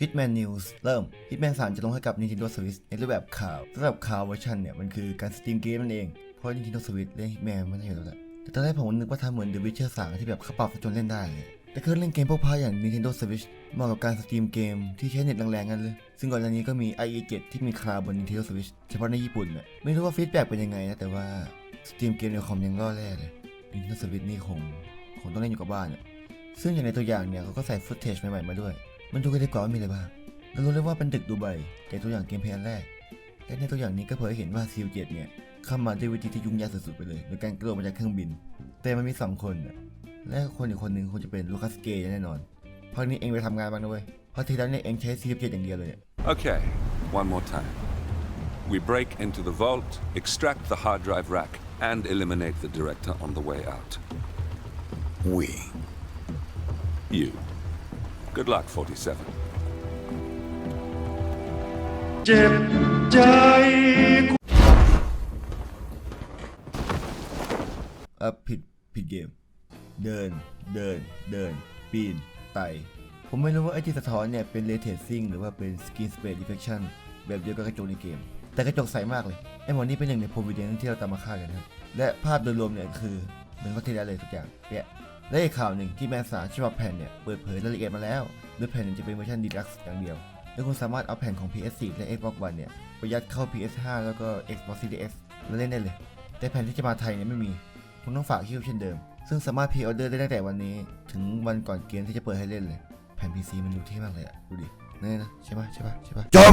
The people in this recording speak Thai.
Hitman News เริ่ม Hitman 3 จะลงให้กับ Nintendo Switch ในรูปแบบข่าวสำหรับข่าวเวอร์ชันเนี่ย มันคือการสตรีมเกมนั่นเอง เพราะ Nintendo Switch เล่น Hitman มันอยู่แล้วแหละแต่ตอนแรกผมนึกว่าทำเหมือน The Witcher 3 ที่แบบเขาปรับจนเล่นได้เลยแต่เครื่องเล่นเกมพวกพาอย่าง Nintendo Switch เหมาะกับการสตรีมเกมที่ใช้เน็ตแรงๆกันเลย ซึ่งก่อนหน้านี้ก็มี IE 7 ที่มีคลาวบน Nintendo Switch เฉพาะในญี่ปุ่นน่ะไม่รู้ว่าฟีดแบ็กเป็นยังไงนะแต่ว่าสตรีมเกมในคอมยังล่อแร่เลย Nintendo Switch นี่คงคงต้องเล่นอยู่กับบ้านอะซึ่งอย่างในตัวอย่างเนี่ยเขาก็ใส่ฟุตเทจใหม่ๆมาด้วย มันดูกันดีกว่าว่ามีอะไรบ้างเรารู้เลยว่าเป็นตึกดูไบในตัวอย่างเกมเพลย์อันแรก และในตัวอย่างนี้ก็เผยให้เห็นว่าซีลเจ็ดเนี่ยเข้ามาด้วยวิธีที่ยุ่งยากสุดๆไปเลยโดยการกระโดดมาจากเครื่องบิน แต่มันมีสองคนนะและคนอีกคนหนึ่งคงจะเป็นลูคัสเกย์แน่นอนเพราะนี้เองไปทำงานบ้างนะเว้ยเพราะทีนั้นเนี่ยเองใช้ซีลเจ็ดอย่างเดียวเลยอะ Okay, one more time. We break into the vault, extract the hard drive rack, and eliminate the director on the way out. We. You. Good luck, 47. เจ็บใจเออผิดผิดเกม เดินเดินเดิน ปีนไต่ผมไม่รู้ว่าไอ้ที่สะท้อนเนี่ย เป็นเรเท c ซิ่งหรือว่าเป็นสกินสเปซ e ิเฟ c ชันแบบเดียวกับกระจกในเกม แต่กระจกใสมากเลย ไอ้หมอนี่เป็นหนึ่งในโพวิเดนที่เราตามมาฆ่ากันครับ และภาพโดยรวมเนี่ยคือเหมือนก็ที่แล้วเลยทุกอย่างเนี่ย และอีกข่าวหนึ่งที่แมนสารฉบับแผ่นเนี่ยเปิดเผยรายละเอียดมาแล้ว โดยแผ่นจะเป็นเวอร์ชันดีลักซ์อย่างเดียว และคุณสามารถเอาแผ่นของ PS4 และ Xbox One เนี่ยไปยัดเข้า PS5 แล้วก็ Xbox Series X แล้วเล่นได้เลย แต่แผ่นที่จะมาไทยเนี่ยไม่มีคุณต้องฝากคิวเช่นเดิม ซึ่งสามารถพรีออเดอร์ได้ตั้งแต่วันนี้ ถึงวันก่อนเกมที่จะเปิดให้เล่นเลย แผ่น PC มันดูเท่มากเลยอะดูดินี่นะใช่ปะใช่ปะใช่ปะจบ